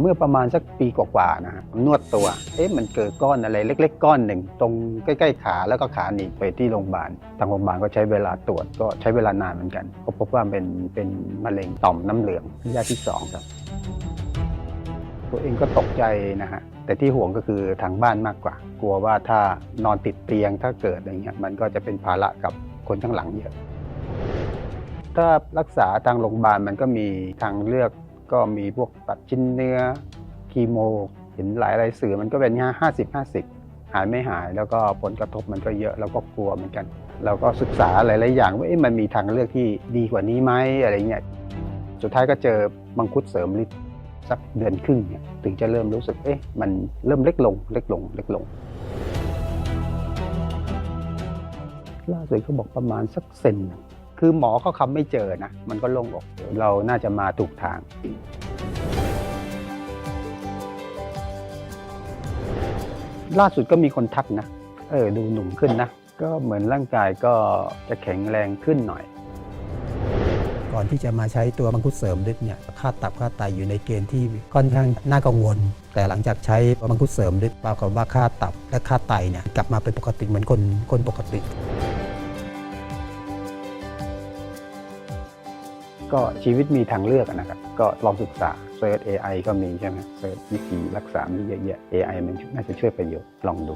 เมื่อประมาณสักปีกว่าๆนะฮะนวดตัว เอ๊ะมันเกิดก้อนอะไรเล็ก ๆ ก้อนหนึ่ง ตรงใกล้ ๆ ขาแล้วก็ขาหนีบไปที่โรงพยาบาล ทางโรงพยาบาลก็ใช้เวลาตรวจก็ใช้เวลานานเหมือนกัน ก็พบว่าเป็นเป็นมะเร็งต่อมน้ำเหลืองระยะที่สองครับตัวเองก็ตกใจนะฮะแต่ที่ห่วงก็คือทางบ้านมากกว่า กลัวว่าถ้านอนติดเตียงถ้าเกิดอะไรเงี้ยมันก็จะเป็นภาระกับคนข้างหลังเยอะถ้ารักษาทางโรงพยาบาลมันก็มีทางเลือก ก็มีพวกตัดชิ้นเนื้อคีโมเห็นหลายรายสื่อมันก็เป็นห้าสิบห้าสิบหายไม่หายแล้วก็ผลกระทบมันก็เยอะเราก็กลัวเหมือนกัน เราก็ศึกษาหลาย ๆ อย่างว่าเอ๊ะมันมีทางเลือกที่ดีกว่านี้ไหมอะไรเงี้ยสุดท้ายก็เจอมังคุดเสริมฤทธิ์สักเดือนครึ่งเนี่ยถึงจะเริ่มรู้สึกเอ๊ะมันเริ่มเล็กลงเล็กลงเล็กลงล่าสุดเขาบอกประมาณสักเซนนึง คือหมอเขาคำไม่เจอนะ มันก็โล่งอก เราน่าจะมาถูกทาง ล่าสุดก็มีคนทักนะ เออ ดูหนุ่มขึ้นนะ ก็เหมือนร่างกายก็จะแข็งแรงขึ้นหน่อย ก่อนที่จะมาใช้ตัวมังคุดเสริมฤทธิ์เนี่ย ค่าตับค่าไตอยู่ในเกณฑ์ที่ค่อนข้างน่ากังวล แต่หลังจากใช้มังคุดเสริมฤทธิ์ปรากฏว่าค่าตับและค่าไตเนี่ยกลับมาเป็นปกติเหมือนคนคนปกติ ก็ชีวิตมีทางเลือกนะครับ ก็ลองศึกษาเซิร์ช AI ก็มีใช่ไหมเซิร์ชวิธีรักษามีเยอะแยะ AI มันน่าจะช่วยประโยชน์ลองดู